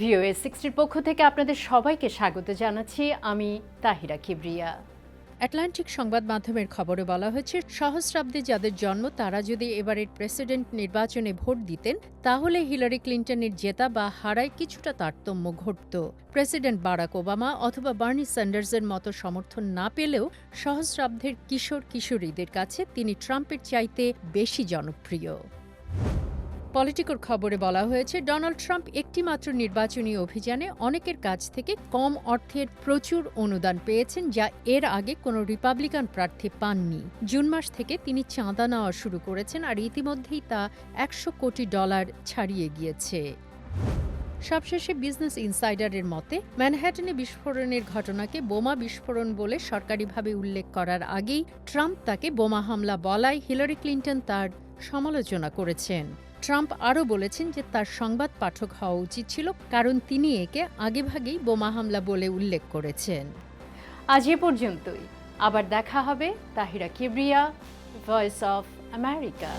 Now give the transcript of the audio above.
VOA সিক্সটির পক্ষ থেকে আপনাদের সবাইকে স্বাগত জানাচ্ছি। আমি তাহিরা কিবরিয়া। অ্যাটলান্টিক সংবাদ মাধ্যমের খবরে বলা হয়েছে, সহস্রাব্দে যাদের জন্ম তারা যদি এবারের প্রেসিডেন্ট নির্বাচনে ভোট দিতেন, তাহলে হিলারি ক্লিন্টনের জেতা বা হারায় কিছুটা তারতম্য ঘটত। প্রেসিডেন্ট বারাক ওবামা অথবা বার্নি স্যান্ডার্সের মতো সমর্থন না পেলেও সহস্রাব্দের কিশোর কিশোরীদের কাছে তিনি ট্রাম্পের চাইতে বেশি জনপ্রিয়। পলিটিকোর খবরে বলা হয়েছে, ডোনাল্ড ট্রাম্প একটিমাত্র নির্বাচনী অভিযানে অনেকের কাছ থেকে কম অর্থের প্রচুর অনুদান পেয়েছেন যা এর আগে কোনো রিপাবলিকান প্রার্থী পাননি। জুন মাস থেকে তিনি চাঁদা নেওয়া শুরু করেছেন আর ইতিমধ্যেই তা একশো কোটি ডলার ছাড়িয়ে গিয়েছে। সবশেষে বিজনেস ইনসাইডারের মতে ম্যানহ্যাটনে বিস্ফোরণের ঘটনাকে বোমা বিস্ফোরণ বলে সরকারিভাবে উল্লেখ করার আগেই ট্রাম্প তাকে বোমা হামলা বলায় হিলারি ক্লিন্টন তার সমালোচনা করেছেন। ট্রাম্প আরও বলেছেন যে তার সংবাদ পাঠক হওয়া উচিত ছিল, কারণ তিনি একে আগেভাগেই বোমা হামলা বলে উল্লেখ করেছেন। আজ এ পর্যন্তই। আবার দেখা হবে Tahira Kibria voice of America